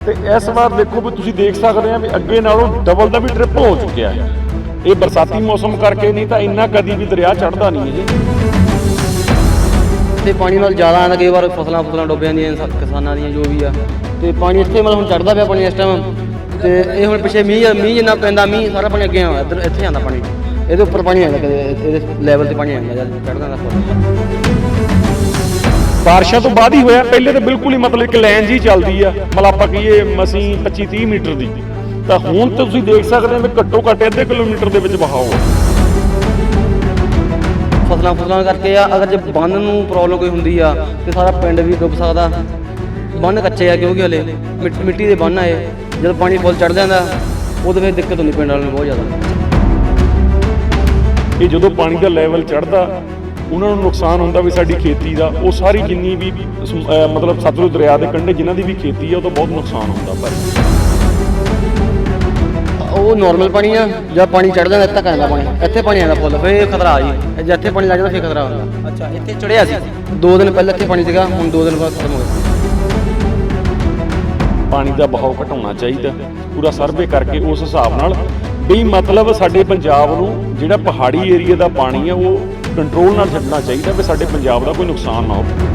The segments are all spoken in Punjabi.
ਤੇ ਇਸ ਵਾਰ ਦੇਖੋ ਵੀ ਤੁਸੀਂ ਦੇਖ ਸਕਦੇ ਆ ਵੀ ਅੱਗੇ ਨਾਲੋਂ ਡਬਲ ਦਾ ਵੀ ਟ੍ਰਿਪ ਹੋ ਚੁੱਕਿਆ ਹੈ। ਇਹ ਬਰਸਾਤੀ ਮੌਸਮ ਕਰਕੇ ਨਹੀਂ ਤਾਂ ਇੰਨਾ ਕਦੀ ਵੀ ਦਰਿਆ ਚੜਦਾ ਨਹੀਂ ਹੈ ਤੇ ਪਾਣੀ ਨਾਲ ਜ਼ਿਆਦਾ ਆਉਂਦਾ ਕਈ ਵਾਰ ਫਸਲਾਂ ਫਸਲਾਂ ਡੁੱਬ ਜਾਂਦੀਆਂ ਸ- ਕਿਸਾਨਾਂ ਦੀਆਂ ਜੋ ਵੀ ਆ। ਤੇ ਪਾਣੀ ਇੱਥੇ ਮਤਲਬ ਹੁਣ ਚੜਦਾ ਪਿਆ ਪਾਣੀ ਇਸ ਟਾਈਮ ਤੇ ਇਹ ਹੁਣ ਪਿੱਛੇ ਮੀਂਹ ਮੀਂਹ ਜਿੰਨਾ ਪੈਂਦਾ, ਮੀਂਹ ਸਾਰਾ ਪਾਣੀ ਅੱਗੇ ਆਉਂਦਾ ਇੱਧਰ ਇੱਥੇ ਆਉਂਦਾ ਪਾਣੀ। ਇਹਦੇ ਉੱਪਰ ਪਾਣੀ ਆਉਂਦਾ ਕਦੇ, ਇਹਦੇ ਲੈਵਲ ਤੇ ਪਾਣੀ ਆਉਂਦਾ ਜਦ ਚੜਦਾ ਦਾ ਬਾਰਿਸ਼ਾਂ ਤੋਂ ਬਾਅਦ ਹੀ ਹੋਇਆ। ਪਹਿਲੇ ਤਾਂ ਬਿਲਕੁਲ ਹੀ ਮਤਲਬ ਇੱਕ ਲਾਈਨ ਜੀ ਚੱਲਦੀ ਆ। ਮਤਲਬ ਆਪਾਂ ਕਹੀਏ ਮਸੀਂ 25 30 ਮੀਟਰ ਦੀ। ਤਾਂ ਹੁਣ ਤਾਂ ਤੁਸੀਂ ਦੇਖ ਸਕਦੇ ਆ ਵੀ ਘੱਟੋ ਘੱਟ ਅੱਧੇ ਕਿਲੋਮੀਟਰ ਦੇ ਵਿੱਚ ਹੈ ਫਸਲਾਂ ਫਸਲਾਂ ਕਰਕੇ ਆ। ਅਗਰ ਜੇ ਬੰਨ ਨੂੰ ਪ੍ਰੋਬਲਮ ਕੋਈ ਹੁੰਦੀ ਆ ਤੇ ਸਾਰਾ ਪਿੰਡ ਵੀ ਡੁੱਬ ਸਕਦਾ। ਬੰਨ ਕੱਚੇ ਆ ਕਿਉਂਕਿ ਹਲੇ। ਮਿੱਟ- ਮਿੱਟੀ ਦੇ ਬੰਨ ਆਏ ਜਦੋਂ ਪਾਣੀ ਫੁੱਲ ਚੜ ਜਾਂਦਾ ਉਹਦੇ ਵਿੱਚ ਦਿੱਕਤ ਹੁੰਦੀ ਪਿੰਡ ਵਾਲਿਆਂ ਨੂੰ ਬਹੁਤ ਜ਼ਿਆਦਾ। ਇਹ ਜਦੋਂ ਪਾਣੀ ਦਾ ਲੈਵਲ ਚੜਦਾ ਉਹਨਾਂ ਨੂੰ ਨੁਕਸਾਨ ਹੁੰਦਾ ਵੀ ਸਾਡੀ ਖੇਤੀ ਦਾ ਉਹ ਸਾਰੀ ਜਿੰਨੀ ਵੀ ਮਤਲਬ ਸਤਲੁਜ ਦਰਿਆ ਦੇ ਕੰਢੇ ਜਿਨ੍ਹਾਂ ਦੀ ਵੀ ਖੇਤੀ ਆ ਉਹ ਤੋਂ ਬਹੁਤ ਨੁਕਸਾਨ ਹੁੰਦਾ ਪਰ। ਉਹ ਨਾਰਮਲ ਪਾਣੀ ਆ ਜਦ ਪਾਣੀ ਚੜ ਜਾਂਦਾ ਇੱਥੇ ਆਉਂਦਾ ਪਾਣੀ। ਇੱਥੇ ਪਾਣੀ ਆਉਂਦਾ ਫੁੱਲ। ਫੇਰ ਖਤਰਾ ਆ ਜੀ। ਜੇ ਇੱਥੇ ਪਾਣੀ ਲੱਗ ਜਾਂਦਾ ਫੇਰ ਖਤਰਾ ਹੁੰਦਾ। ਅੱਛਾ ਇੱਥੇ ਚੜਿਆ ਸੀ? ਦੋ ਦਿਨ ਪਹਿਲਾਂ ਇੱਥੇ ਪਾਣੀ ਸੀਗਾ ਹੁਣ ਦੋ ਦਿਨ ਬਾਅਦ ਖਤਮ ਹੋ ਗਿਆ। ਪਾਣੀ ਦਾ ਬਹਾਓ ਘਟਾਉਣਾ ਚਾਹੀਦਾ। ਪੂਰਾ ਸਰਵੇ ਕਰਕੇ ਉਸ ਹਿਸਾਬ ਨਾਲ ਵੀ ਮਤਲਬ ਸਾਡੇ ਪੰਜਾਬ ਨੂੰ ਜਿਹੜਾ ਪਹਾੜੀ ਏਰੀਆ ਦਾ ਪਾਣੀ ਆ ਉਹ ਕੰਟਰੋਲ ਨਾਲ ਛੱਡਣਾ ਚਾਹੀਦਾ ਵੀ ਸਾਡੇ ਪੰਜਾਬ ਦਾ ਕੋਈ ਨੁਕਸਾਨ ਨਾ ਹੋਵੇ।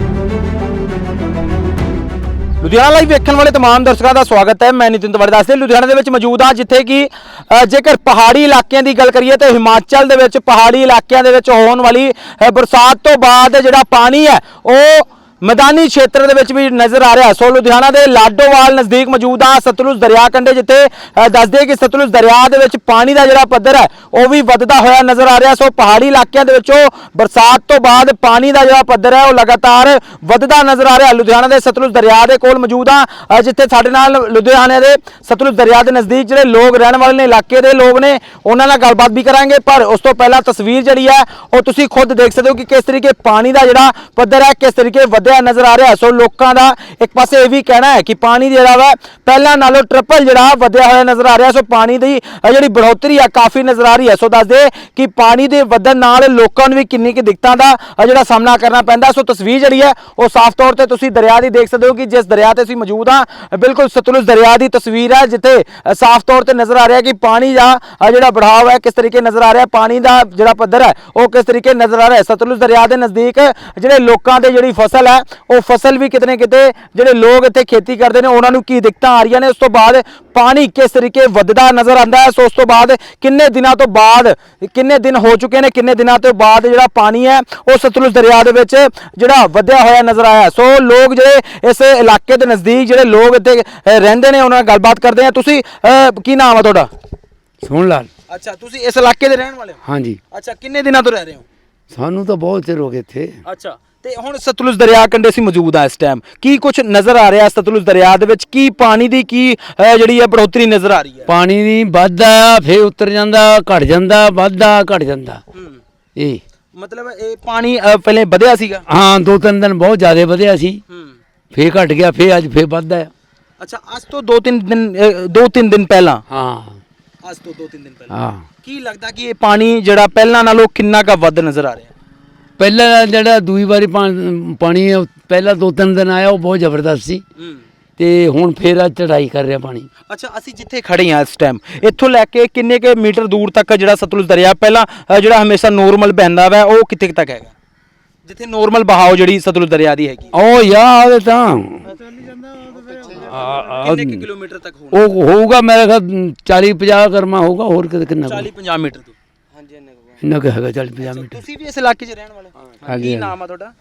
ਲੁਧਿਆਣਾ ਲਾਈਵ ਵੇਖਣ ਵਾਲੇ ਤਮਾਮ ਦਰਸ਼ਕਾਂ ਦਾ ਸਵਾਗਤ ਹੈ। ਮੈਂ ਨਿਤਿਨ ਤਿਵਾੜੀ ਦੱਸਦੇ ਲੁਧਿਆਣਾ ਦੇ ਵਿੱਚ ਮੌਜੂਦ ਹਾਂ ਜਿੱਥੇ ਕਿ ਜੇਕਰ ਪਹਾੜੀ ਇਲਾਕਿਆਂ ਦੀ ਗੱਲ ਕਰੀਏ ਤਾਂ ਹਿਮਾਚਲ ਦੇ ਵਿੱਚ, ਪਹਾੜੀ ਇਲਾਕਿਆਂ ਦੇ ਵਿੱਚ ਹੋਣ ਵਾਲੀ ਬਰਸਾਤ ਤੋਂ ਬਾਅਦ ਜਿਹੜਾ ਪਾਣੀ ਹੈ, ਉਹ ਮੈਦਾਨੀ ਖੇਤਰ ਦੇ ਵਿੱਚ ਵੀ ਨਜ਼ਰ ਆ ਰਿਹਾ। ਸੋ ਲੁਧਿਆਣਾ ਦੇ ਲਾਡੋਵਾਲ ਨਜ਼ਦੀਕ ਮੌਜੂਦ ਆ ਸਤਲੁਜ ਦਰਿਆ ਕੰਢੇ, ਜਿੱਥੇ ਦੱਸਦੇ ਕਿ ਸਤਲੁਜ ਦਰਿਆ ਦੇ ਵਿੱਚ ਪਾਣੀ ਦਾ ਜਿਹੜਾ ਪੱਧਰ ਹੈ, ਉਹ ਵੀ ਵੱਧਦਾ ਹੋਇਆ ਨਜ਼ਰ ਆ ਰਿਹਾ। ਸੋ ਪਹਾੜੀ ਇਲਾਕਿਆਂ ਦੇ ਵਿੱਚੋਂ ਬਰਸਾਤ ਤੋਂ ਬਾਅਦ ਪਾਣੀ ਦਾ ਜਿਹੜਾ ਪੱਧਰ ਹੈ, ਉਹ ਲਗਾਤਾਰ ਵੱਧਦਾ ਨਜ਼ਰ ਆ ਰਿਹਾ। ਲੁਧਿਆਣਾ ਦੇ ਸਤਲੁਜ ਦਰਿਆ ਦੇ ਕੋਲ ਮੌਜੂਦ ਆ ਜਿੱਥੇ ਸਾਡੇ ਨਾਲ ਲੁਧਿਆਣੇ ਦੇ ਸਤਲੁਜ ਦਰਿਆ ਦੇ ਨਜ਼ਦੀਕ ਜਿਹੜੇ ਲੋਕ ਰਹਿਣ ਵਾਲੇ ਨੇ, ਇਲਾਕੇ ਦੇ ਲੋਕ ਨੇ, ਉਹਨਾਂ ਨਾਲ ਗੱਲਬਾਤ ਵੀ ਕਰਾਂਗੇ। ਪਰ ਉਸ ਤੋਂ ਪਹਿਲਾਂ ਤਸਵੀਰ ਜਿਹੜੀ ਹੈ, ਉਹ ਤੁਸੀਂ ਖੁਦ ਦੇਖ ਸਕਦੇ ਹੋ ਕਿ ਕਿਸ ਤਰੀਕੇ ਪਾਣੀ ਦਾ ਜਿਹੜਾ ਪੱਧਰ ਹੈ, ਕਿਸ ਤਰੀਕੇ ਵਧਿਆ ਨਜ਼ਰ ਆ ਰਿਹਾ ਸੋ ਲੋਕਾਂ ਦਾ ਇੱਕ ਪਾਸੇ ਇਹ ਵੀ ਕਹਿਣਾ ਹੈ ਕਿ ਪਾਣੀ ਜਿਹੜਾ ਵਾ, ਪਹਿਲਾਂ ਨਾਲੋਂ ਟ੍ਰਿਪਲ ਜਿਹੜਾ ਵਧਿਆ ਹੋਇਆ ਨਜ਼ਰ ਆ ਰਿਹਾ, ਸੋ ਪਾਣੀ ਦੀ ਜਿਹੜੀ ਬੜੋਤਰੀ ਆ, ਕਾਫੀ ਨਜ਼ਰ ਆ ਰਹੀ ਹੈ। ਸੋ ਦੱਸਦੇ ਕਿ ਪਾਣੀ ਦੇ ਵਧਣ ਨਾਲ ਲੋਕਾਂ ਨੂੰ ਵੀ ਕਿੰਨੀ ਕਿ ਦਿੱਕਤਾਂ ਦਾ ਜਿਹੜਾ ਸਾਹਮਣਾ ਕਰਨਾ ਪੈਂਦਾ। ਸੋ ਤਸਵੀਰ ਜਿਹੜੀ ਹੈ, ਉਹ ਸਾਫ਼ ਤੌਰ ਤੇ ਤੁਸੀਂ ਦਰਿਆ ਦੀ ਦੇਖ ਸਕਦੇ ਹੋ ਕਿ ਜਿਸ ਦਰਿਆ ਤੇ ਅਸੀਂ ਮੌਜੂਦ ਹਾਂ ਬਿਲਕੁਲ ਸਤਲੁਜ ਦਰਿਆ ਦੀ ਤਸਵੀਰ ਹੈ, ਜਿੱਥੇ ਸਾਫ਼ ਤੌਰ ਤੇ ਨਜ਼ਰ ਆ ਰਿਹਾ ਕਿ ਪਾਣੀ ਦਾ ਜਿਹੜਾ ਬੜਾਵ ਹੈ, ਕਿਸ ਤਰੀਕੇ ਨਜ਼ਰ ਆ ਰਿਹਾ, ਪਾਣੀ ਦਾ ਜਿਹੜਾ ਪੱਧਰ ਹੈ, ਉਹ ਕਿਸ ਤਰੀਕੇ ਨਜ਼ਰ ਆ ਰਿਹਾ ਸਤਲੁਜ ਦਰਿਆ ਦੇ ਨਜ਼ਦੀਕ ਜਿਹੜੇ ਲੋਕਾਂ ਦੇ ਜਿਹੜੀ ਫਸਲ ਹੈ ਉਹ ਫਸਲ ਵੀ ਕਿਤਨੇ ਕਿਤੇ ਜਿਹੜੇ ਲੋਕ ਇੱਥੇ ਖੇਤੀ ਕਰਦੇ ਨੇ ਉਹਨਾਂ ਨੂੰ ਕੀ ਦਿੱਕਤਾਂ ਆ ਰਹੀਆਂ ਨੇ? ਉਸ ਤੋਂ ਬਾਅਦ ਪਾਣੀ ਕਿਸ ਤਰੀਕੇ ਵੱਧਦਾ ਨਜ਼ਰ ਆਉਂਦਾ ਹੈ? ਸੋ ਉਸ ਤੋਂ ਬਾਅਦ ਕਿੰਨੇ ਦਿਨਾਂ ਤੋਂ ਬਾਅਦ ਕਿੰਨੇ ਦਿਨ ਹੋ ਚੁੱਕੇ ਨੇ ਕਿੰਨੇ ਦਿਨਾਂ ਤੋਂ ਬਾਅਦ ਜਿਹੜਾ ਪਾਣੀ ਹੈ ਉਹ ਸਤਲੁਜ ਦਰਿਆ ਦੇ ਵਿੱਚ ਜਿਹੜਾ ਵਧਿਆ ਹੋਇਆ ਨਜ਼ਰ ਆਇਆ ਸੋ ਲੋਕ ਜਿਹੜੇ ਇਸ ਇਲਾਕੇ ਦੇ ਨਜ਼ਦੀਕ ਜਿਹੜੇ ਲੋਕ ਇੱਥੇ ਰਹਿੰਦੇ ਨੇ ਉਹਨਾਂ ਨਾਲ ਗੱਲਬਾਤ ਕਰਦੇ ਆ ਤੁਸੀਂ ਕੀ ਨਾਮ ਆ ਤੁਹਾਡਾ? ਸੁਣ ਲਾਲ। ਅੱਛਾ ਤੁਸੀਂ ਇਸ ਇਲਾਕੇ ਦੇ ਰਹਿਣ ਵਾਲੇ ਹੋ? ਹਾਂਜੀ। ਅੱਛਾ ਕਿੰਨੇ ਦਿਨਾਂ ਤੋਂ ਰਹਿ ਰਹੇ ਹੋ? ਸਾਨੂੰ ਤਾਂ ਬਹੁਤ ਚਿਰ ਹੋ ਗਏ ਇੱਥੇ। ਅੱਛਾ। ਤੇ ਹੁਣ ਸਤਲੁਜ ਦਰਿਆ ਕੰਢੇ ਸੀ ਮੌਜੂਦ ਆ ਇਸ ਟਾਈਮ ਕੀ ਕੁਝ ਨਜ਼ਰ ਆ ਰਿਹਾ ਸਤਲੁਜ ਦਰਿਆ ਦੇ ਵਿੱਚ? ਕੀ ਪਾਣੀ ਦੀ ਕੀ ਅਹ, ਜਿਹੜੀ ਹੈ ਬੜੋਤਰੀ ਨਜ਼ਰ ਆ ਰਹੀ ਹੈ? ਪਾਣੀ ਦੀ ਵੱਧਦਾ ਫੇਰ ਉਤਰ ਜਾਂਦਾ ਘਟ ਜਾਂਦਾ ਵੱਧਦਾ ਘਟ ਜਾਂਦਾ। ਇਹ ਮਤਲਬ ਇਹ ਪਾਣੀ ਅਹ, ਪਹਿਲੇ ਵਧਿਆ ਸੀਗਾ? ਹਾਂ ਦੋ ਤਿੰਨ ਦਿਨ ਬਹੁਤ ਜ਼ਿਆਦਾ ਵਧਿਆ ਸੀ। ਹੂੰ। ਫੇਰ ਘਟ ਗਿਆ ਫੇਰ ਅੱਜ ਫੇਰ ਵੱਧਦਾ ਹੈ। ਅੱਛਾ ਅੱਜ ਤੋਂ 2-3 ਦਿਨ 2-3 ਦਿਨ ਪਹਿਲਾਂ? ਹਾਂ। ਅੱਜ ਤੋਂ 2-3 ਦਿਨ ਪਹਿਲਾਂ। ਹਾਂ। ਕੀ ਲੱਗਦਾ ਕਿ ਇਹ ਪਾਣੀ ਜਿਹੜਾ ਪਹਿਲਾਂ ਨਾਲੋਂ ਕਿੰਨਾ ਕਾ ਵੱਧ ਨਜ਼ਰ ਆ ਰਿਹਾ? ਪਹਿਲਾਂ ਜਿਹੜਾ ਦੂਈ ਵਾਰੀ ਪਾਣੀ ਉਹ ਪਹਿਲਾਂ ਦੋ ਤਿੰਨ ਦਿਨ ਆਇਆ ਉਹ ਬਹੁਤ ਜ਼ਬਰਦਸਤ ਸੀ। ਹੂੰ। ਤੇ ਹੁਣ ਫੇਰ ਆ ਚੜਾਈ ਕਰ ਰਿਹਾ ਪਾਣੀ। ਅੱਛਾ ਅਸੀਂ ਜਿੱਥੇ ਖੜੇ ਹਾਂ ਇਸ ਟਾਈਮ ਇੱਥੋਂ ਲੈ ਕੇ ਕਿੰਨੇ ਕੇ ਮੀਟਰ ਦੂਰ ਤੱਕ ਜਿਹੜਾ ਸਤਲੁਜ ਦਰਿਆ ਪਹਿਲਾਂ ਅ, ਜਿਹੜਾ ਹਮੇਸ਼ਾ ਨੋਰਮਲ ਬਹਿੰਦਾ ਵਾ ਉਹ ਕਿੱਥੇ ਕੁ ਤੱਕ ਹੈਗਾ? ਜਿੱਥੇ ਨੋਰਮਲ ਬਹਾਓ ਜਿਹੜੀ ਸਤਲੁਜ ਦਰਿਆ ਦੀ ਹੈਗੀ ਉਹ ਯਾ ਉਹਦੇ ਤਾਂ ਆ- ਆ- ਕਿੰਨੇ ਕੁ ਕਿਲੋਮੀਟਰ ਤੱਕ ਹੋਣਾ? ਉਹ ਹੋਊਗਾ ਮੇਰੇ ਖਿਆਲ 40 50 ਕਰਮਾ ਹੋਊਗਾ ਹੋਰ ਕਿਤੇ ਕਿੰਨਾ 40 50 ਮੀਟਰ ਤੋਂ ਇੰਨਾ ਕੁ ਹੈਗਾ 40 50 ਮੀਟਰ। ਤੁਸੀਂ ਵੀ ਇਸ ਇਲਾਕੇ 'ਚ ਰਹਿਣ ਵਾਲੇ ਹੋ? ਹਾਂਜੀ, ਕੀ ਨਾਮ ਆ ਤੁਹਾਡਾ?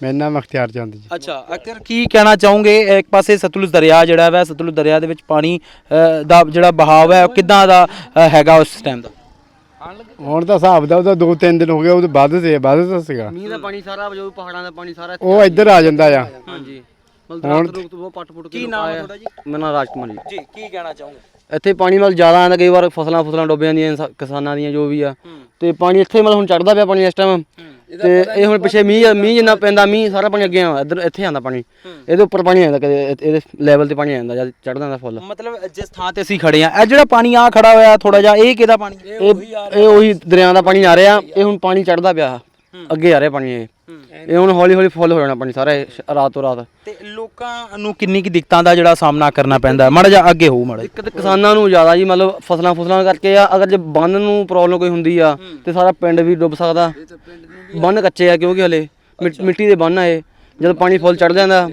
ਮੇਰਾ ਨਾਮ ਅਖਤਿਆਰ ਚੰਦ ਜੀ। ਅੱਛਾ ਅਕਰ ਕੀ ਕਹਿਣਾ ਚਾਹੋਗੇ? ਇੱਕ ਪਾਸੇ ਸਤਲੁਜ ਦਰਿਆ ਜਿਹੜਾ ਵਾ ਸਤਲੁਜ ਦਰਿਆ ਦੇ ਵਿੱਚ ਪਾਣੀ ਅ, ਦਾ ਜਿਹੜਾ ਬਹਾਵ ਹੈ ਉਹ ਕਿੱਦਾਂ ਦਾ ਅ, ਹੈਗਾ ਉਸ ਟਾਈਮ ਦਾ? ਹੁਣ ਤਾਂ ਹਿਸਾਬ ਦਾ ਉਹਦਾ ਦੋ ਤਿੰਨ ਦਿਨ ਹੋ ਗਏ ਉਹ ਵੱਧ ਤੇ ਵੱਧ ਤਾਂ ਸੀਗਾ। ਮੀਂਹ ਦਾ ਪਾਣੀ ਸਾਰਾ ਜੋ ਪਹਾੜਾਂ ਦਾ ਪਾਣੀ ਸਾਰਾ ਉਹ ਇੱਧਰ ਆ ਜਾਂਦਾ ਆ। ਹਾਂਜੀ। ਮਤਲਬ ਦਰਖਤ ਰੁਕਤ ਬਹੁਤ ਪੱਟ ਪੁੱਟ ਕੇ ਕੀ ਨਾਮ ਹੈ ਤੁਹਾਡਾ ਜੀ? ਮੇਰਾ ਨਾਮ ਰਾਜਕੁਮਾਰ ਜੀ। ਜੀ ਕੀ ਕਹਿਣਾ ਚਾਹੋਗੇ? ਇੱਥੇ ਪਾਣੀ ਨਾਲ ਜ਼ਿਆਦਾ ਆਉਂਦਾ ਕਈ ਵਾਰ ਫਸਲਾਂ ਫਸਲਾਂ ਡੁੱਬ ਜਾਂਦੀਆਂ ਕਿਸਾਨਾਂ ਦੀਆਂ ਜੋ ਵੀ ਆ। ਤੇ ਪਾਣੀ ਇੱਥੇ ਮਤਲਬ ਹੁਣ ਚੜਦਾ ਪਿਆ ਪਾਣੀ ਇਸ ਟਾਈਮ ਤੇ ਇਹ ਹੁਣ ਪਿੱਛੇ ਮੀਂਹ ਮੀਂਹ ਜਿੰਨਾ ਪੈਂਦਾ ਮੀਂਹ ਸਾਰਾ ਪਾਣੀ ਅੱਗੇ ਆਉਂਦਾ ਇੱਧਰ ਇੱਥੇ ਆਉਂਦਾ ਪਾਣੀ। ਇਹਦੇ ਉੱਪਰ ਪਾਣੀ ਆਉਂਦਾ ਕਦੇ ਇਹਦੇ ਲੈਵਲ ਤੇ ਪਾਣੀ ਆਉਂਦਾ ਜਦ ਚੜਦਾ ਹੁੰਦਾ ਫੁੱਲ। ਮਤਲਬ ਜਿਸ ਥਾਂ ਤੇ ਅਸੀਂ ਖੜੇ ਆ ਇਹ ਜਿਹੜਾ ਪਾਣੀ ਆ ਖੜਾ ਹੋਇਆ ਥੋੜਾ ਜਿਹਾ ਇਹ ਕਿਹਦਾ ਪਾਣੀ ਇਹ ਇਹ ਉਹੀ ਦਰਿਆ ਦਾ ਪਾਣੀ ਆ ਰਿਹਾ ਇਹ ਹੁਣ ਪਾਣੀ ਚੜਦਾ ਪਿਆ ਅੱਗੇ ਆ ਰਿਹਾ ਪਾਣੀ ਇਹ। ਇਹ ਹੁਣ ਹੌਲੀ ਹੌਲੀ ਫੁੱਲ ਹੋ ਜਾਣਾ ਪਾਣੀ ਸਾਰਾ ਇਹ ਸ਼- ਰਾਤ ਤੋਂ ਰਾਤ। ਤੇ ਲੋਕਾਂ ਨੂੰ ਕਿੰਨੀ ਕੀ ਦਿੱਕਤਾਂ ਦਾ ਜਿਹੜਾ ਸਾਹਮਣਾ ਕਰਨਾ ਪੈਂਦਾ? ਮਾੜਾ ਜਿਹਾ ਅੱਗੇ ਹੋਊ ਮਾੜਾ ਜਿਹਾ। ਦਿੱਕਤ ਕਿਸਾਨਾਂ ਨੂੰ ਜ਼ਿਆਦਾ ਜੀ ਮਤਲਬ ਫਸਲਾਂ ਫਸਲਾਂ ਕਰਕੇ ਆ ਅਗਰ ਜੇ ਬੰਨ ਨੂੰ ਪ੍ਰੋਬਲਮ ਕੋਈ ਹੁੰਦੀ ਆ ਤੇ ਸਾਰਾ ਪਿੰਡ ਵੀ ਡੁੱਬ ਸਕਦਾ। ਬੰਨ ਕੱਚੇ ਆ ਕਿਉਂਕਿ ਹਲੇ ਮਿੱਟ- ਮਿੱਟੀ ਦੇ ਬੰਨ ਆ ਇਹ। ਜਦੋਂ ਪਾਣੀ ਫੁੱਲ ਚੜ ਜਾਂਦਾ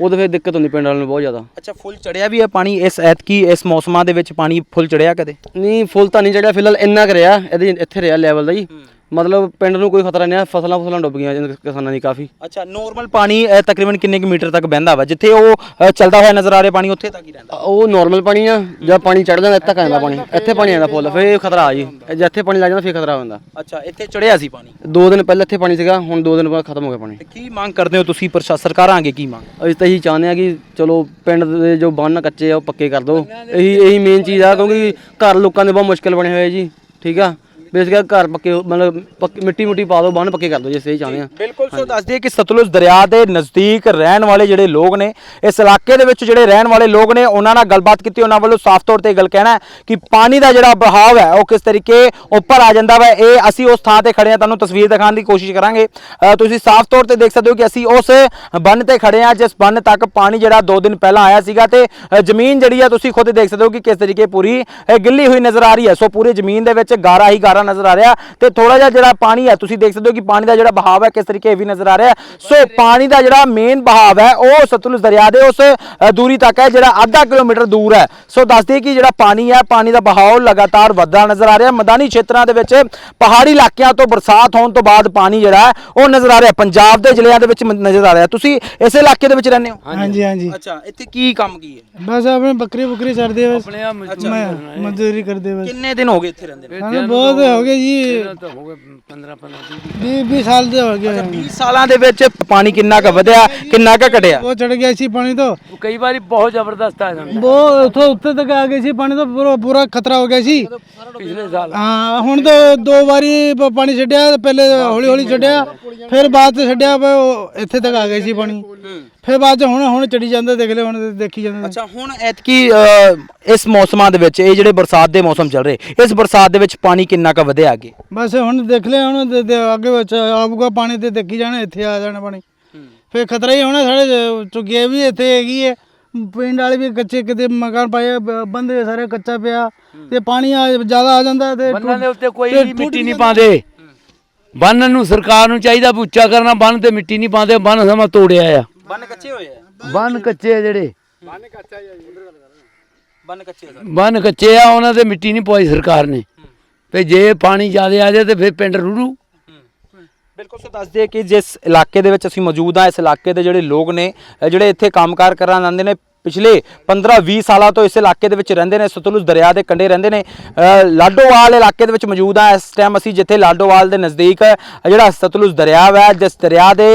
ਉਦੋਂ ਫਿਰ ਦਿੱਕਤ ਹੁੰਦੀ ਪਿੰਡ ਵਾਲਿਆਂ ਨੂੰ ਬਹੁਤ ਜ਼ਿਆਦਾ। ਅੱਛਾ ਫੁੱਲ ਚੜਿਆ ਵੀ ਹੈ ਪਾਣੀ? ਇਸ ਐਤਕੀ ਇਸ ਮੌਸਮਾਂ ਦੇ ਵਿੱਚ ਪਾਣੀ ਫੁੱਲ ਚੜਿਆ ਕਦੇ? ਨਹੀਂ ਫੁੱਲ ਤਾਂ ਨਹੀਂ ਚੜਿਆ ਫਿਲਹਾਲ ਇੰਨਾ ਕੁ ਰਿਹਾ ਇਹਦੇ ਇੱਥੇ ਰਿਹਾ ਲੈਵਲ ਦਾ ਜੀ। ਮਤਲਬ ਪਿੰਡ ਨੂੰ ਕੋਈ ਖਤਰਾ ਨਹੀਂ ਆ ਫਸਲਾਂ ਫਸਲਾਂ ਡੁੱਬ ਗਈਆਂ ਜੀ ਕਿਸਾਨਾਂ ਦੀ ਕਾਫੀ। ਅੱਛਾ ਨਾਰਮਲ ਪਾਣੀ ਤਕਰੀਬਨ ਕਿੰਨੇ ਕੁ ਮੀਟਰ ਤੱਕ ਬਹਿੰਦਾ ਵਾ? ਜਿੱਥੇ ਉਹ ਚੱਲਦਾ ਹੋਇਆ ਨਜ਼ਰ ਆ ਰਿਹਾ ਪਾਣੀ ਉੱਥੇ ਤੱਕ ਹੀ ਰਹਿੰਦਾ। ਉਹ ਨਾਰਮਲ ਪਾਣੀ ਆ ਜਦ ਪਾਣੀ ਚੜ ਜਾਂਦਾ ਇੱਥੇ ਤੱਕ ਆਉਂਦਾ ਪਾਣੀ। ਇੱਥੇ ਪਾਣੀ ਆਉਂਦਾ ਫੁੱਲ ਫਿਰ ਖਤਰਾ ਆ ਜੀ। ਜੇ ਇੱਥੇ ਪਾਣੀ ਲੱਗ ਜਾਂਦਾ ਫਿਰ ਖਤਰਾ ਹੋ ਜਾਂਦਾ ਅੱਛਾ ਇੱਥੇ ਚੜਿਆ ਸੀ ਪਾਣੀ? ਦੋ ਦਿਨ ਪਹਿਲਾਂ ਇੱਥੇ ਪਾਣੀ ਸੀਗਾ ਹੁਣ ਦੋ ਦਿਨ ਬਾਅਦ ਖਤਮ ਹੋ ਗਿਆ ਪਾਣੀ। ਤੇ ਕੀ ਮੰਗ ਕਰਦੇ ਹੋ ਤੁਸੀਂ ਪ੍ਰਸ਼ਾਸਨ ਸਰਕਾਰਾਂ ਅੱਗੇ ਕੀ ਮੰਗ? ਅਸੀਂ ਤਾਂ ਇਹੀ ਚਾਹੁੰਦੇ ਆ ਕਿ ਚਲੋ ਪਿੰਡ ਦੇ ਜੋ ਬੰਨ ਕੱਚੇ ਆ ਉਹ ਪੱਕੇ ਕਰ ਦਿਓ। ਇਹੀ ਇਹੀ ਮੇਨ ਚੀਜ਼ ਆ ਕਿਉਂਕਿ ਘਰ ਲੋਕਾਂ ਦੇ ਬਹੁਤ ਮੁਸ਼ਕਲ ਬਣੇ ਹੋਏ ਜੀ ਠੀਕ ਆ? ਬੇਸਿਕਲੀ ਘਰ ਪੱਕੇ ਮਤਲਬ ਪੱਕੀ ਮਿੱਟੀ ਮੁੱਟੀ ਪਾ ਦਿਓ ਬੰਨ ਪੱਕੇ ਕਰ ਦਿਓ ਜੇ ਸਹੀ ਚਾਹੁੰਦੇ ਆ। ਬਿਲਕੁਲ ਸੋ ਦੱਸ ਦਈਏ ਕਿ ਸਤਲੁਜ ਦਰਿਆ ਦੇ ਨਜ਼ਦੀਕ ਰਹਿਣ ਵਾਲੇ ਜਿਹੜੇ ਲੋਕ ਨੇ ਇਸ ਇਲਾਕੇ ਦੇ ਵਿੱਚ ਜਿਹੜੇ ਰਹਿਣ ਵਾਲੇ ਲੋਕ ਨੇ ਉਹਨਾਂ ਨਾਲ ਗੱਲਬਾਤ ਕੀਤੀ ਉਹਨਾਂ ਵੱਲੋਂ ਸਾਫ਼ ਤੌਰ ਤੇ ਇਹ ਗੱਲ ਕਹਿਣਾ ਹੈ ਕਿ ਪਾਣੀ ਦਾ ਜਿਹੜਾ ਬਹਾਵ ਹੈ ਉਹ ਕਿਸ ਤਰੀਕੇ ਉੱਪਰ ਆ ਜਾਂਦਾ ਵਾ ਇਹ ਅਸੀਂ ਉਸ ਥਾਂ ਤੇ ਖੜੇ ਆ ਤੁਹਾਨੂੰ ਤਸਵੀਰ ਦਿਖਾਉਣ ਦੀ ਕੋਸ਼ਿਸ਼ ਕਰਾਂਗੇ। ਅ, ਤੁਸੀਂ ਸਾਫ਼ ਤੌਰ ਤੇ ਦੇਖ ਸਕਦੇ ਹੋ ਕਿ ਅਸੀਂ ਉਸ ਬੰਨ ਤੇ ਖੜੇ ਆ ਜਿਸ ਬੰਨ ਤੱਕ ਪਾਣੀ ਜਿਹੜਾ 2 ਦਿਨ ਪਹਿਲਾਂ ਆਇਆ ਸੀਗਾ ਤੇ ਅ, ਜ਼ਮੀਨ ਜਿਹੜੀ ਆ ਤੁਸੀਂ ਖੁਦ ਦੇਖ ਸਕਦੇ ਹੋ ਕਿ ਕਿਸ ਤਰੀਕੇ ਪੂਰੀ ਅ, ਗਿੱਲੀ ਹੋਈ ਨਜ਼ਰ ਆ ਰਹੀ ਹੈ। ਸੋ ਪੂਰੀ ਜ਼ਮੀਨ ਦੇ ਵਿੱਚ ਗਾਰਾ ਹੀ ਗਾਰਾ ਨਜ਼ਰ ਆ ਰਿਹਾ ਤੇ ਥੋੜਾ ਜਿਹਾ ਜਿਹੜਾ ਪਾਣੀ ਹੈ ਤੁਸੀਂ ਦੇਖ ਸਕਦੇ ਹੋ ਕਿ ਪਾਣੀ ਦਾ ਜਿਹੜਾ ਬਹਾਵ ਹੈ ਕਿਸ ਤਰੀਕੇ ਇਹ ਵੀ ਨਜ਼ਰ ਆ ਰਿਹਾ ਸੋ ਪਾਣੀ ਦਾ ਜਿਹੜਾ ਮੇਨ ਬਹਾਵ ਹੈ ਉਹ ਸਤਲੁਜ ਦਰਿਆ ਦੇ ਉਸ ਦੂਰੀ ਤੱਕ ਹੈ ਜਿਹੜਾ ਅੱਧਾ ਕਿਲੋਮੀਟਰ ਦੂਰ ਹੈ। ਸੋ ਦੱਸ ਦਈਏ ਕਿ ਜਿਹੜਾ ਪਾਣੀ ਹੈ ਪਾਣੀ ਦਾ ਬਹਾਵ ਲਗਾਤਾਰ ਵੱਧਦਾ ਨਜ਼ਰ ਆ ਰਿਹਾ। ਮੈਦਾਨੀ ਖੇਤਰਾਂ ਦੇ ਵਿੱਚ ਪਹਾੜੀ ਇਲਾਕਿਆਂ ਤੋਂ ਬਰਸਾਤ ਹੋਣ ਤੋਂ ਬਾਅਦ ਪਾਣੀ ਜਿਹੜਾ ਹੈ ਉਹ ਨਜ਼ਰ ਆ ਰਿਹਾ। ਪੰਜਾਬ ਦੇ ਜ਼ਿਲ੍ਹਿਆਂ ਦੇ ਵਿੱਚ ਨਜ਼ਰ ਆ ਰਿਹਾ। ਤੁਸੀਂ ਇਸ ਇਲਾਕੇ ਦੇ ਵਿੱਚ ਰਹਿੰਦੇ ਹੋ? ਹਾਂਜੀ ਹਾਂਜੀ। ਅੱਛਾ ਇੱਥੇ ਕੀ ਕੰਮ ਕੀ ਹੈ? ਬਸ ਆਪਣੇ ਬੱਕਰੀ ਬੁਕਰੀ ਚੜਦੇ ਬਸ ਆਪਣੇ ਆ ਮਜ਼ਦੂਰ ਕਰਦੇ ਬਸ ਕਿੰਨੇ ਦਿਨ ਹੋ ਗਏ ਇੱਥੇ ਰਹਿੰਦੇ ਨੇ? ਬਹੁਤ ਹੋ ਗਏ ਜੀ। ਤਾਂ ਹੋ ਗਏ 15 15 ਵੀਹ 20 ਸਾਲ ਦੇ ਹੋ ਗਏ। 20 ਸਾਲਾਂ ਦੇ ਵਿੱਚ ਪਾਣੀ ਕਿੰਨਾ ਕੁ ਵਧਿਆ ਕਿੰਨਾ ਕੁ ਘਟਿਆ? ਉਹ ਚੜ ਗਿਆ ਸੀ ਪਾਣੀ ਤੋਂ। ਕਈ ਵਾਰੀ ਬਹੁਤ ਜ਼ਬਰਦਸਤ ਆ ਜਾਂਦਾ। ਬਹੁਤ ਉੱਥੋਂ ਉੱਤੇ ਤੱਕ ਆ ਗਏ ਸੀ ਪਾਣੀ ਤੋਂ ਪੂਰਾ ਪੂਰਾ ਖਤਰਾ ਹੋ ਗਿਆ ਸੀ। ਪਿਛਲੇ ਸਾਲ ਹਾਂ ਹੁਣ ਤਾਂ ਦੋ ਵਾਰੀ ਪ- ਪਾਣੀ ਛੱਡਿਆ ਪਹਿਲੇ ਹੌਲੀ ਹੌਲੀ ਛੱਡਿਆ ਫਿਰ ਬਾਅਦ ਚ ਛੱਡਿਆ ਉਹ ਇੱਥੇ ਤੱਕ ਆ ਗਏ ਸੀ ਪਾਣੀ। ਫਿਰ ਬਾਅਦ ਚ ਹੁਣ ਹੁਣ ਚੜੀ ਜਾਂਦਾ ਦੇਖ ਲੈ ਹੁਣ ਦੇਖੀ ਜਾਂਦਾ। ਅੱਛਾ ਹੁਣ ਐਤਕੀ ਅ, ਇਸ ਮੌਸਮਾਂ ਦੇ ਵਿੱਚ ਇਹ ਜਿਹੜੇ ਬਰਸਾਤ ਦੇ ਮੌਸਮ ਚੱਲ ਰਹੇ ਇਸ ਬਰਸਾਤ ਦੇ ਵਿੱਚ ਪਾਣੀ ਕਿੰਨਾ ਕੁ ਵਧਿਆ ਅੱਗੇ? ਬਸ ਹੁਣ ਦੇਖ ਲਿਆ ਹੁਣ ਦੇ- ਦੇ ਅੱਗੇ ਵਿੱਚ ਆਊਗਾ ਪਾਣੀ ਤੇ ਦੇਖੀ ਜਾਣਾ ਇੱਥੇ ਆ ਜਾਣਾ ਪਾਣੀ। ਫਿਰ ਖਤਰਾ ਹੀ ਹੋਣਾ ਸਾਡੇ ਚੁੱਕਿਆ ਵੀ ਇੱਥੇ ਹੈਗੀ ਹੈ ਪਿੰਡ ਵਾਲੇ ਵੀ ਕੱਚੇ ਕਿਤੇ ਮਕਾਨ ਪਾਏ ਬ- ਬੰਦੇ ਸਾਰੇ ਕੱਚਾ ਪਿਆ। ਤੇ ਪਾਣੀ ਆ ਜ਼ਿਆਦਾ ਆ ਜਾਂਦਾ ਤੇ ਬੰਨਾਂ ਦੇ ਉੱਤੇ ਕੋਈ ਵੀ ਮਿੱਟੀ ਨਹੀਂ। ਪਾਉਂਦੇ। ਬੰਨ ਨੂੰ ਸਰਕਾਰ ਨੂੰ ਚਾਹੀਦਾ ਵੀ ਉੱਚਾ ਕਰਨਾ ਬੰਨ ਤੇ ਮਿੱਟੀ ਨਹੀਂ ਪਾਉਂਦੇ ਬੰਨ ਸਮਾਂ ਤੋੜਿਆ ਆ। ਬੰਨ ਕੱਚੇ ਹੋਏ ਆ। ਬੰਨ ਕੱਚੇ ਆ ਜਿਹੜੇ। ਬੰਨ ਕੱਚੇ ਆ ਬੰਨ ਕੱਚੇ ਆ ਉਹਨਾਂ ਤੇ ਮਿੱਟੀ ਨਹੀਂ ਪਵਾਈ ਸਰਕਾਰ ਨੇ। ਤੇ ਜੇ ਪਾਣੀ ਜ਼ਿਆਦਾ ਆ ਜਾਏ ਤੇ ਫਿਰ ਪਿੰਡ ਰੁੜੂ। ਬਿਲਕੁਲ ਸੋ ਦੱਸਦੇ ਕਿ ਜਿਸ ਇਲਾਕੇ ਦੇ ਵਿੱਚ ਅਸੀਂ ਮੌਜੂਦ ਆ ਇਸ ਇਲਾਕੇ ਦੇ ਜਿਹੜੇ ਲੋਕ ਨੇ ਅ, ਜਿਹੜੇ ਇੱਥੇ ਕੰਮਕਾਰ ਕਰਨ ਆਉਂਦੇ ਨੇ ਪਿਛਲੇ 15-20 ਸਾਲਾਂ ਤੋਂ ਇਸ ਇਲਾਕੇ ਦੇ ਵਿੱਚ ਰਹਿੰਦੇ ਨੇ, ਸਤਲੁਜ ਦਰਿਆ ਦੇ ਕੰਢੇ ਰਹਿੰਦੇ ਨੇ। ਲਾਡੋਵਾਲ ਇਲਾਕੇ ਦੇ ਵਿੱਚ ਮੌਜੂਦ ਆ ਇਸ ਟਾਈਮ ਅਸੀਂ ਜਿੱਥੇ ਲਾਡੋਵਾਲ ਦੇ ਨਜ਼ਦੀਕ ਜਿਹੜਾ ਸਤਲੁਜ ਦਰਿਆ ਹੈ ਜਿਸ ਦਰਿਆ ਦੇ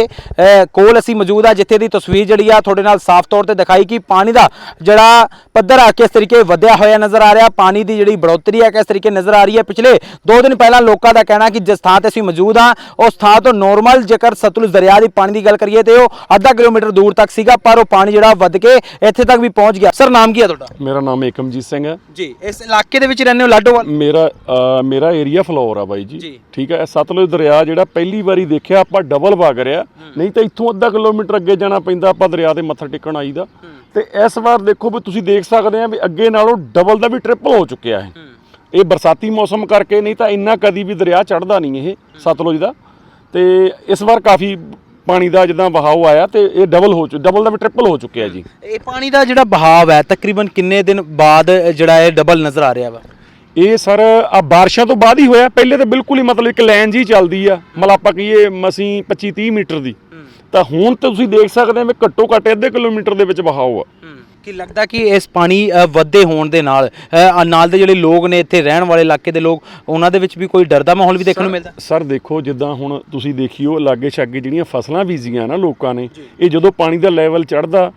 ਕੋਲ ਅਸੀਂ ਮੌਜੂਦ ਆ, ਜਿੱਥੇ ਦੀ ਤਸਵੀਰ ਜਿਹੜੀ ਆ ਤੁਹਾਡੇ ਨਾਲ ਸਾਫ਼ ਤੌਰ ਤੇ ਦਿਖਾਈ ਕਿ ਪਾਣੀ ਦਾ ਜਿਹੜਾ ਪੱਧਰ ਆ ਕਿਸ ਤਰੀਕੇ ਵਧਿਆ ਹੋਇਆ ਨਜ਼ਰ ਆ ਰਿਹਾ, ਪਾਣੀ ਦੀ ਜਿਹੜੀ ਬੜੋਤਰੀ ਆ ਕਿਸ ਤਰੀਕੇ ਨਜ਼ਰ ਆ ਰਹੀ ਹੈ। ਪਿਛਲੇ 2 ਦਿਨ ਪਹਿਲਾਂ ਲੋਕਾਂ ਦਾ ਕਹਿਣਾ ਕਿ ਜਿਸ ਥਾਂ ਤੇ ਅਸੀਂ ਮੌਜੂਦ ਆ, ਉਸ ਥਾਂ ਤੋਂ ਨੋਰਮਲ ਜੇਕਰ ਸਤਲੁਜ ਦਰਿਆ ਦੀ ਪਾਣੀ ਦੀ ਗੱਲ ਕਰੀਏ ਤੇ ਉਹ ਅੱਧਾ ਕਿਲੋਮੀਟਰ ਦੂਰ ਤੱਕ ਸੀਗਾ, ਪਰ ਉਹ ਪਾਣੀ ਜਿਹੜਾ ਵੱਧ ਕੇ ਇੱਥੇ ਤੱਕ ਵੀ ਪਹੁੰਚ ਗਿਆ। ਸਰ ਨਾਮ ਕੀ ਹੈ ਤੁਹਾਡਾ? ਮੇਰਾ ਨਾਮ ਏਕਮਜੀਤ ਸਿੰਘ ਹੈ। ਜੀ ਇਸ ਇਲਾਕੇ ਦੇ ਵਿੱਚ ਰਹਿੰਦੇ ਹੋ ਲਾਡੋਵਾਲ? ਮੇਰਾ ਅ, ਮੇਰਾ ਏਰੀਆ ਫਲੋਰ ਆ ਬਾਈ ਜੀ। ਜੀ। ਠੀਕ ਹੈ ਇਹ ਸਤਲੁਜ ਦਰਿਆ ਜਿਹੜਾ ਪਹਿਲੀ ਵਾਰੀ ਦੇਖਿਆ ਆਪਾਂ ਡਬਲ ਵਗ ਰਿਹਾ। ਨਹੀਂ ਤਾਂ ਇੱਥੋਂ ਅੱਧਾ ਕਿਲੋਮੀਟਰ ਅੱਗੇ ਜਾਣਾ ਪੈਂਦਾ ਆਪਾਂ ਦਰਿਆ ਤੇ ਮੱਥਾ ਟੇਕਣ ਆਈਦਾ ਤੇ ਇਸ ਵਾਰ ਦੇਖੋ ਵੀ ਤੁਸੀਂ ਦੇਖ ਸਕਦੇ ਆ ਵੀ ਅੱਗੇ ਨਾਲੋਂ ਡਬਲ ਦਾ ਵੀ ਟ੍ਰਿਪਲ ਹੋ ਚੁੱਕਿਆ ਹੈ। ਇਹ ਬਰਸਾਤੀ ਮੌਸਮ ਕਰਕੇ ਨਹੀਂ ਤਾਂ ਇੰਨਾ ਕਦੀ ਵੀ ਦਰਿਆ ਚੜਦਾ ਨਹੀਂ ਇਹ ਸਤਲੁਜ ਦਾ। ਤੇ ਇਸ ਵਾਰ ਕਾਫੀ ਪਾਣੀ ਦਾ ਜਿੱਦਾਂ ਵਹਾਅ ਆਇਆ ਤੇ ਇਹ ਡਬਲ ਹੋ ਚੁੱਕਾ ਡਬਲ ਦਾ ਵੀ ਟ੍ਰਿਪਲ ਹੋ ਚੁੱਕਿਆ ਜੀ। ਇਹ ਪਾਣੀ ਦਾ ਜਿਹੜਾ ਬਹਾਵ ਹੈ ਤਕਰੀਬਨ ਕਿੰਨੇ ਦਿਨ ਬਾਅਦ ਜਿਹੜਾ ਇਹ ਡਬਲ ਨਜ਼ਰ ਆ ਰਿਹਾ ਵਾ? ਇਹ ਸਰ ਆ ਬਾਰਿਸ਼ਾਂ ਤੋਂ ਬਾਅਦ ਹੀ ਹੋਇਆ। ਪਹਿਲੇ ਤਾਂ ਬਿਲਕੁਲ ਹੀ ਮਤਲਬ ਇੱਕ ਲਾਈਨ ਜੀ ਚੱਲਦੀ ਆ। ਮਤਲਬ ਆਪਾਂ ਕਹੀਏ ਮਸੀਂ 25 30 ਮੀਟਰ ਦੀ। ਤਾਂ ਹੁਣ ਤਾਂ ਤੁਸੀਂ ਦੇਖ ਸਕਦੇ ਆ ਵੀ ਘੱਟੋ ਘੱਟ ਅੱਧੇ ਕਿਲੋਮੀਟਰ ਦੇ ਵਿੱਚ ਵਹਾਅ ਆ ਕੀ ਲੱਗਦਾ ਕਿ ਇਸ ਪਾਣੀ ਅ, ਵੱਧੇ ਹੋਣ ਦੇ ਨਾਲ ਅ, ਨਾਲ ਦੇ ਜਿਹੜੇ ਲੋਕ ਨੇ ਇੱਥੇ ਰਹਿਣ ਵਾਲੇ ਇਲਾਕੇ ਦੇ ਲੋਕ ਉਹਨਾਂ ਦੇ ਵਿੱਚ ਵੀ ਕੋਈ ਡਰ ਦਾ ਮਾਹੌਲ ਵੀ ਦੇਖਣ ਨੂੰ ਮਿਲਦਾ? ਸਰ ਦੇਖੋ ਜਿੱਦਾਂ ਹੁਣ ਤੁਸੀਂ ਦੇਖਿਓ ਲਾਗੇ ਛਾਗੇ ਜਿਹੜੀਆਂ ਫਸਲਾਂ ਬੀਜੀਆਂ ਨਾ ਲੋਕਾਂ ਨੇ ਇਹ ਜਦੋਂ ਪਾਣੀ ਦਾ ਲੈਵਲ ਚੜਦਾ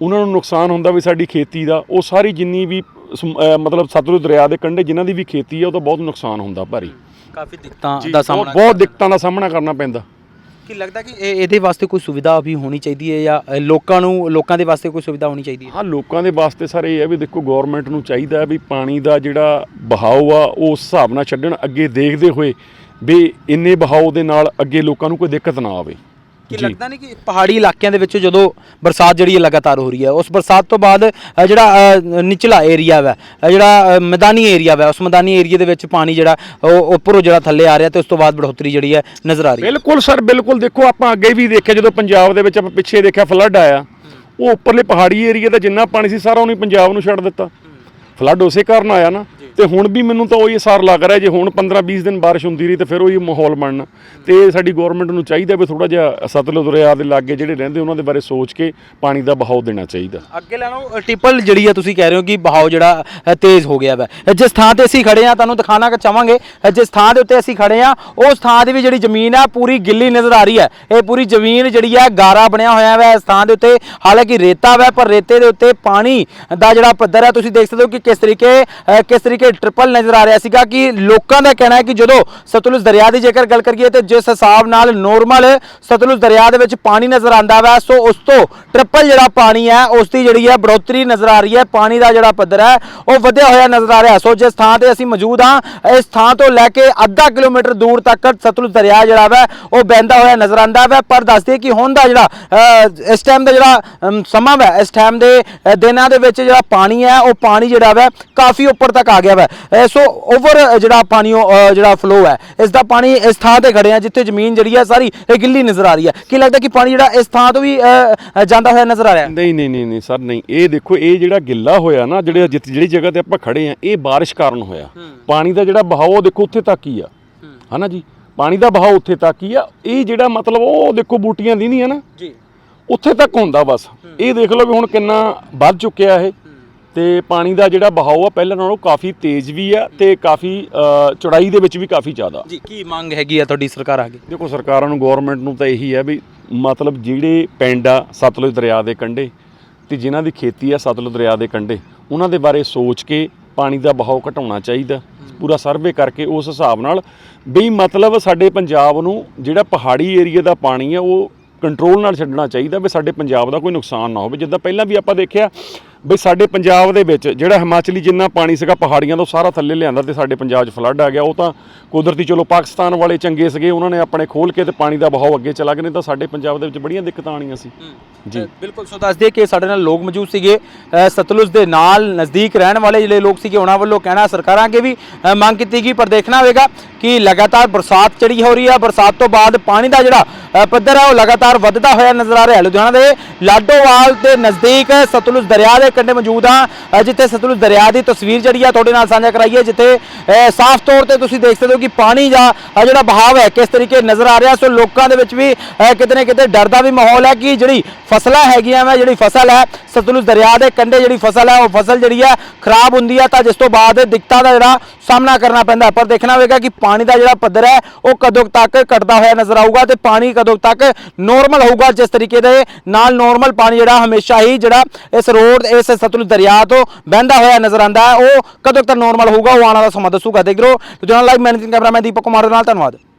ਉਹਨਾਂ ਨੂੰ ਨੁਕਸਾਨ ਹੁੰਦਾ ਵੀ ਸਾਡੀ ਖੇਤੀ ਦਾ ਉਹ ਸਾਰੀ ਜਿੰਨੀ ਵੀ ਸਮ- ਅਹ ਮਤਲਬ ਸਤਲੁਜ ਦਰਿਆ ਦੇ ਕੰਢੇ ਜਿਨ੍ਹਾਂ ਦੀ ਵੀ ਖੇਤੀ ਆ ਉਹ ਤਾਂ ਬਹੁਤ ਨੁਕਸਾਨ ਹੁੰਦਾ ਭਾਰੀ। ਕਾਫੀ ਦਿੱਕਤਾਂ ਦਾ ਸਾਹਮਣਾ ਬਹੁਤ ਦਿੱਕਤਾਂ ਦਾ ਸਾਹਮਣਾ ਕਰਨਾ ਪੈਂਦਾ। ਕੀ ਲੱਗਦਾ ਕਿ ਇਹ ਇਹਦੇ ਵਾਸਤੇ ਕੋਈ ਸੁਵਿਧਾ ਵੀ ਹੋਣੀ ਚਾਹੀਦੀ ਹੈ ਜਾਂ ਅ, ਲੋਕਾਂ ਨੂੰ ਲੋਕਾਂ ਦੇ ਵਾਸਤੇ ਕੋਈ ਸੁਵਿਧਾ ਹੋਣੀ ਚਾਹੀਦੀ ਹੈ? ਹਾਂ ਲੋਕਾਂ ਦੇ ਵਾਸਤੇ ਸਰ ਇਹ ਹੈ ਵੀ ਦੇਖੋ ਗਵਰਨਮੈਂਟ ਨੂੰ ਚਾਹੀਦਾ ਹੈ ਵੀ ਪਾਣੀ ਦਾ ਜਿਹੜਾ ਬਹਾਓ ਆ ਉਹ ਉਸ ਹਿਸਾਬ ਨਾਲ ਛੱਡਣ ਅੱਗੇ ਦੇਖਦੇ ਹੋਏ ਵੀ ਇੰਨੇ ਬਹਾਓ ਦੇ ਨਾਲ ਅੱਗੇ ਲੋਕਾਂ ਨੂੰ ਕੋਈ ਦਿੱਕਤ ਨਾ ਆਵੇ। ਕਿ। ਲੱਗਦਾ ਨਹੀਂ ਕਿ ਪਹਾੜੀ ਇਲਾਕਿਆਂ ਦੇ ਵਿੱਚ ਜਦੋਂ ਬਰਸਾਤ ਜਿਹੜੀ ਹੈ ਲਗਾਤਾਰ ਹੋ ਰਹੀ ਹੈ ਉਸ ਬਰਸਾਤ ਤੋਂ ਬਾਅਦ ਅ, ਜਿਹੜਾ ਅ, ਨਿਚਲਾ ਏਰੀਆ ਵਾ ਅ, ਜਿਹੜਾ ਅ, ਮੈਦਾਨੀ ਏਰੀਆ ਵਾ ਉਸ ਮੈਦਾਨੀ ਏਰੀਆ ਦੇ ਵਿੱਚ ਪਾਣੀ ਜਿਹੜਾ ਉਹ ਉੱਪਰੋਂ ਜਿਹੜਾ ਥੱਲੇ ਆ ਰਿਹਾ ਤੇ ਉਸ ਤੋਂ ਬਾਅਦ ਬੜੋਤਰੀ ਜਿਹੜੀ ਹੈ ਨਜ਼ਰ ਆ ਰਹੀ ਹੈ। ਬਿਲਕੁਲ ਸਰ ਬਿਲਕੁਲ ਦੇਖੋ ਆਪਾਂ ਅੱਗੇ ਵੀ ਦੇਖਿਆ ਜਦੋਂ ਪੰਜਾਬ ਦੇ ਵਿੱਚ ਆਪਾਂ ਪਿੱਛੇ ਦੇਖਿਆ ਫਲੱਡ ਆਇਆ ਉਹ ਉੱਪਰਲੇ ਪਹਾੜੀ ਏਰੀਆ ਦਾ ਜਿੰਨਾ ਪਾਣੀ ਸੀ ਸਾਰਾ ਉਹਨੇ ਪੰਜਾਬ ਨੂੰ ਛੱਡ ਦਿੱਤਾ। ਫਲੱਡ ਉਸੇ ਕਾਰਨ ਆਇਆ ਨਾ। ਤੇ ਹੁਣ ਵੀ ਮੈਨੂੰ ਤਾਂ ਉਹੀ ਸਾਰ ਲੱਗ ਰਿਹਾ, ਜੇ ਹੁਣ 15-20 ਦਿਨ ਬਾਰਿਸ਼ ਹੁੰਦੀ ਰਹੀ ਤੇ ਫਿਰ ਉਹੀ ਮਾਹੌਲ ਬਣਨਾ। ਤੇ ਸਾਡੀ ਗਵਰਨਮੈਂਟ ਨੂੰ ਚਾਹੀਦਾ ਵੀ ਥੋੜਾ ਜਿਹਾ ਸਤਲੁਜ ਦਰਿਆ ਦੇ ਲਾਗੇ ਜਿਹੜੇ ਰਹਿੰਦੇ ਉਹਨਾਂ ਦੇ ਬਾਰੇ ਸੋਚ ਕੇ ਪਾਣੀ ਦਾ ਬਹਾਅ ਦੇਣਾ ਚਾਹੀਦਾ। ਅੱਗੇ ਲੈਣੋ ਟਿੱਪਲ ਜਿਹੜੀ ਹੈ ਤੁਸੀਂ ਕਹਿ ਰਹੇ ਹੋ ਕਿ ਬਹਾਓ ਜਿਹੜਾ ਤੇਜ਼ ਹੋ ਗਿਆ ਵਾ। ਜਿਸ ਥਾਂ ਤੇ ਅਸੀਂ ਖੜੇ ਆ ਤੁਹਾਨੂੰ ਦਿਖਾਣਾ ਕਿ ਚਾਹਾਂਗੇ ਜਿਸ ਥਾਂ ਦੇ ਉੱਤੇ ਅਸੀਂ ਖੜੇ ਆ ਉਸ ਥਾਂ ਦੀ ਵੀ ਜਿਹੜੀ ਜ਼ਮੀਨ ਆ, ਪੂਰੀ ਗਿੱਲੀ ਨਜ਼ਰ ਆ ਰਹੀ ਹੈ। ਇਹ ਪੂਰੀ ਜ਼ਮੀਨ ਜਿਹੜੀ ਆ, ਗਾਰਾ ਬਣਿਆ ਹੋਇਆ ਵਾ ਇਸ ਥਾਂ ਦੇ ਉੱਤੇ। ਹਾਲਾਂਕਿ ਰੇਤਾ ਵਾ, ਪਰ ਰੇਤੇ ਦੇ ਉੱਤੇ ਪਾਣੀ ਦਾ ਜਿਹੜਾ ਪੱਧਰ ਹੈ ਤੁਸੀਂ ਦੇਖ ਸਕਦੇ ਹੋ ਕਿ ਕਿਸ ਤਰੀਕੇ ਕਿਸ ਤਰੀਕੇ ਟ੍ਰਿਪਲ ਨਜ਼ਰ ਆ ਰਿਹਾ ਸੀਗਾ ਕਿ ਲੋਕਾਂ ਦਾ ਕਹਿਣਾ ਹੈ ਕਿ ਜਦੋਂ ਸਤਲੁਜ ਦਰਿਆ ਦੀ ਜੇਕਰ ਗੱਲ ਕਰੀਏ ਤੇ ਜਿਸ ਹਿਸਾਬ ਨਾਲ ਨੋਰਮਲ ਸਤਲੁਜ ਦਰਿਆ ਦੇ ਵਿੱਚ ਪਾਣੀ ਨਜ਼ਰ ਆਂਦਾ ਵਾ ਸੋ ਉਸ ਤੋਂ ਟ੍ਰਿਪਲ ਜਿਹੜਾ ਪਾਣੀ ਹੈ ਉਸ ਦੀ ਜਿਹੜੀ ਹੈ ਬੜੋਤਰੀ ਨਜ਼ਰ ਆ ਰਹੀ ਹੈ ਪਾਣੀ ਦਾ ਜਿਹੜਾ ਪੱਧਰ ਹੈ ਉਹ ਵਧਿਆ ਹੋਇਆ ਨਜ਼ਰ ਆ ਰਿਹਾ। ਸੋ ਜਿਸ ਥਾਂ ਤੇ ਅਸੀਂ ਮੌਜੂਦ ਹਾਂ ਇਸ ਥਾਂ ਤੋਂ ਲੈ ਕੇ ਅੱਧਾ ਕਿਲੋਮੀਟਰ ਦੂਰ ਤੱਕ ਸਤਲੁਜ ਦਰਿਆ ਜਿਹੜਾ ਵਾ ਉਹ ਬਹਿੰਦਾ ਹੋਇਆ ਨਜ਼ਰ ਆਂਦਾ ਵਾ। ਪਰ ਦੱਸਦੇ ਕਿ ਹੁਣ ਦਾ ਜਿਹੜਾ ਅ, ਇਸ ਟਾਈਮ ਦਾ ਜਿਹੜਾ ਸਮਾਂ ਵਾ ਇਸ ਟਾਈਮ ਦੇ ਦਿਨਾਂ ਦੇ ਵਿੱਚ ਜਿਹੜਾ ਪਾਣੀ ਹੈ ਉਹ ਪਾਣੀ ਜਿਹੜਾ ਵਾ ਕਾਫੀ ਉੱਪਰ ਤੱਕ ਆ ਗਿਆ। ਵਾ ਅ, ਸੋ ਓਵਰ ਜਿਹੜਾ ਪਾਣੀ ਜਿਹੜਾ ਫਲੋ ਹੈ ਇਸ ਦਾ ਪਾਣੀ ਇਸ ਥਾਂ ਤੇ ਖੜੇ ਆ ਜਿੱਥੇ ਜ਼ਮੀਨ ਜਿਹੜੀ ਹੈ ਸਾਰੀ ਇਹ ਗਿੱਲੀ ਨਜ਼ਰ ਆ ਰਹੀ ਹੈ ਕੀ ਲੱਗਦਾ ਕਿ ਪਾਣੀ ਜਿਹੜਾ ਇਸ ਥਾਂ ਤੋਂ ਵੀ ਜਾਂਦਾ ਹੋਇਆ ਨਜ਼ਰ ਆ ਰਿਹਾ ਹੈ? ਨਹੀਂ ਨਹੀਂ ਨਹੀਂ ਨਹੀਂ ਸਰ ਨਹੀਂ। ਇਹ ਦੇਖੋ ਇਹ ਜਿਹੜਾ ਗਿੱਲਾ ਹੋਇਆ ਨਾ ਜਿਹੜੇ ਜਿੱਥੇ ਜਿਹੜੀ ਜਗ੍ਹਾ ਤੇ ਆਪਾਂ ਖੜੇ ਆ ਇਹ ਬਾਰਿਸ਼ ਕਾਰਨ ਹੋਇਆ। ਪਾਣੀ ਦਾ ਜਿਹੜਾ ਉਹ ਦੇਖੋ ਉੱਥੇ ਤੱਕ ਹੀ ਆ। ਹਨਾ ਜੀ? ਪਾਣੀ ਦਾ ਬਹਾਅ ਉੱਥੇ ਤੱਕ ਹੀ ਆ। ਇਹ ਜਿਹੜਾ ਮਤਲਬ ਉਹ ਦੇਖੋ ਬੂਟੀਆਂ ਦੀ ਨਹੀਂ ਹੈ ਨਾ? ਜੀ। ਉੱਥੇ ਤੱਕ ਹੁੰਦਾ ਬਸ। ਇਹ ਦੇਖ ਲਓ ਵੀ ਹੁਣ ਕਿੰਨਾ ਵੱਧ ਚੁੱਕਿਆ ਇਹ। ਤੇ ਪਾਣੀ ਦਾ ਜਿਹੜਾ ਬਹਾਅ ਆ ਪਹਿਲਾਂ ਨਾਲੋਂ ਕਾਫੀ ਤੇਜ਼ ਵੀ ਆ ਤੇ ਕਾਫੀ ਚੌੜਾਈ ਦੇ ਵਿੱਚ ਵੀ ਕਾਫੀ ਜ਼ਿਆਦਾ। ਜੀ ਕੀ ਮੰਗ ਹੈਗੀ ਆ ਤੁਹਾਡੀ ਸਰਕਾਰ ਅੱਗੇ? ਦੇਖੋ ਸਰਕਾਰਾਂ ਨੂੰ ਗਵਰਨਮੈਂਟ ਨੂੰ ਤਾਂ ਇਹੀ ਹੈ ਵੀ ਮਤਲਬ ਜਿਹੜੇ ਪਿੰਡ ਆ ਸਤਲੁਜ ਦਰਿਆ ਦੇ ਕੰਢੇ ਤੇ ਜਿਨ੍ਹਾਂ ਦੀ ਖੇਤੀ ਆ ਸਤਲੁਜ ਦਰਿਆ ਦੇ ਕੰਢੇ ਉਹਨਾਂ ਦੇ ਬਾਰੇ ਸੋਚ ਕੇ ਪਾਣੀ ਦਾ ਬਹਾਅ ਘਟਾਉਣਾ ਚਾਹੀਦਾ। ਪੂਰਾ ਸਰਵੇ ਕਰਕੇ ਉਸ ਹਿਸਾਬ ਨਾਲ ਵੀ ਮਤਲਬ ਸਾਡੇ ਪੰਜਾਬ ਨੂੰ ਜਿਹੜਾ ਪਹਾੜੀ ਏਰੀਆ ਦਾ ਪਾਣੀ ਆ ਉਹ ਕੰਟਰੋਲ ਨਾਲ ਛੱਡਣਾ ਚਾਹੀਦਾ ਵੀ ਸਾਡੇ ਪੰਜਾਬ ਦਾ ਕੋਈ ਨੁਕਸਾਨ ਨਾ ਹੋਵੇ। ਜਿੱਦਾਂ ਪਹਿਲਾਂ ਵੀ ਆਪਾਂ ਦੇਖਿਆ ਵੀ ਸਾਡੇ ਪੰਜਾਬ ਦੇ ਵਿੱਚ ਜਿਹੜਾ ਹਿਮਾਚਲੀ ਜਿੰਨਾ ਪਾਣੀ ਸੀਗਾ ਪਹਾੜੀਆਂ ਤੋਂ ਸਾਰਾ ਥੱਲੇ ਲਿਆਂਦਾ ਤੇ ਸਾਡੇ ਪੰਜਾਬ 'ਚ ਫਲੱਡ ਆ ਗਿਆ ਉਹ ਤਾਂ ਕੁਦਰਤੀ ਚਲੋ ਪਾਕਿਸਤਾਨ ਵਾਲੇ ਚੰਗੇ ਸੀਗੇ ਉਹਨਾਂ ਨੇ ਆਪਣੇ ਖੋਲ ਕੇ ਤੇ ਪਾਣੀ ਦਾ ਬਹਾਅ ਅੱਗੇ ਚਲਾ ਗਏ ਨਹੀਂ ਤਾਂ ਸਾਡੇ ਪੰਜਾਬ ਦੇ ਵਿੱਚ ਬੜੀਆਂ ਦਿੱਕਤਾਂ ਆਣੀਆਂ ਸੀ। ਜੀ। ਬਿਲਕੁਲ ਸੋ ਦੱਸ ਦਈਏ ਕਿ ਸਾਡੇ ਨਾਲ ਲੋਕ ਮੌਜੂਦ ਸੀਗੇ। ਸਤਲੁਜ ਦੇ ਨਾਲ ਨਜ਼ਦੀਕ ਰਹਿਣ ਵਾਲੇ ਜਿਹੜੇ ਲੋਕ ਸੀਗੇ ਉਹਨਾਂ ਵੱਲੋਂ ਕਹਿਣਾ ਸਰਕਾਰਾਂ ਅੱਗੇ ਵੀ ਮੰਗ ਕੀਤੀ ਗਈ ਪਰ ਦੇਖਣਾ ਹੋਵੇਗਾ ਕਿ ਲਗਾਤਾਰ ਬਰਸਾਤ ਚੜੀ ਹੋ ਰਹੀ ਹੈ ਬਰਸਾਤ ਤੋਂ ਬਾਅਦ ਪਾਣੀ ਦਾ ਜਿਹੜਾ ਪੱਧਰ ਹੈ ਉਹ ਲਗਾਤਾਰ ਵੱਧਦਾ ਹੋਇਆ ਨਜ਼ਰ ਆ ਰਿਹਾ। ਹੈ ਲੁਧਿਆਣਾ ਦੇ ਲਾਡੋਵਾਲ ਦੇ ਨਜ਼ਦੀਕ ਸਤਲੁਜ ਦਰਿਆ ਦੇ ਕੰਢੇ ਮੌਜੂਦ ਹਾਂ ਜਿੱਥੇ ਸਤਲੁਜ ਦਰਿਆ ਦੀ ਤਸਵੀਰ ਜਿਹੜੀ ਆ ਤੁਹਾਡੇ ਨਾਲ ਸਾਂਝਾ ਕਰਾਈਏ, ਜਿੱਥੇ ਸਾਫ਼ ਤੌਰ ਤੇ ਤੁਸੀਂ ਦੇਖ ਸਕਦੇ ਹੋ ਕਿ ਪਾਣੀ ਦਾ ਜਿਹੜਾ ਬਹਾਵ ਹੈ, ਕਿਸ ਤਰੀਕੇ ਨਜ਼ਰ ਆ ਰਿਹਾ। ਸੋ ਲੋਕਾਂ ਦੇ ਵਿੱਚ ਵੀ ਕਿਤੇ ਨਾ ਕਿਤੇ ਡਰ ਦਾ ਵੀ ਮਾਹੌਲ ਹੈ ਕਿ ਜਿਹੜੀ ਫਸਲਾਂ ਹੈਗੀਆਂ ਵਾ, ਜਿਹੜੀ ਫਸਲ ਹੈ, ਸਤਲੁਜ ਦਰਿਆ ਦੇ ਕੰਢੇ ਜਿਹੜੀ ਫਸਲ ਹੈ, ਉਹ ਫਸਲ ਜਿਹੜੀ ਹੈ ਖਰਾਬ ਹੁੰਦੀ ਹੈ ਤਾਂ ਜਿਸ ਤੋਂ ਬਾਅਦ ਦਿੱਕਤਾਂ ਦਾ ਜਿਹੜਾ ਸਾਹਮਣਾ ਕਰਨਾ ਪੈਂਦਾ ਪਰ ਦੇਖਣਾ ਹੋਵੇਗਾ ਕਿ ਪਾਣੀ ਦਾ ਜਿਹੜਾ ਪੱਧਰ ਹੈ, ਉਹ ਕਦੋਂ ਤੱਕ ਘਟਦਾ ਹੋਇਆ ਨਜ਼ਰ ਆਊਗਾ ਤੇ ਪਾਣੀ ਕਦੋਂ ਤੱਕ ਨੋਰਮਲ ਹੋਊਗਾ, ਜਿਸ ਤਰੀਕੇ ਦੇ ਨਾਲ ਨੋਰਮਲ ਪਾਣੀ ਜਿਹੜਾ ਹਮੇਸ਼ਾ ਹੀ ਜਿਹੜਾ ਇਸ ਰੋਡ ਇਸ ਸਤਲੁਜ ਦਰਿਆ ਤੋਂ ਵਹਿੰਦਾ ਹੋਇਆ ਨਜ਼ਰ ਆਉਂਦਾ ਹੈ। ਉਹ ਕਦੋਂ ਤੱਕ ਨੋਰਮਲ ਹੋਊਗਾ, ਉਹ ਆਉਣ ਵਾਲਾ ਸਮਾਂ ਦੱਸੂਗਾ। ਦੇਖ ਲਓ, Ludhiana live managing cameraman Deepak Kumar ਦੇ ਨਾਲ, ਧੰਨਵਾਦ।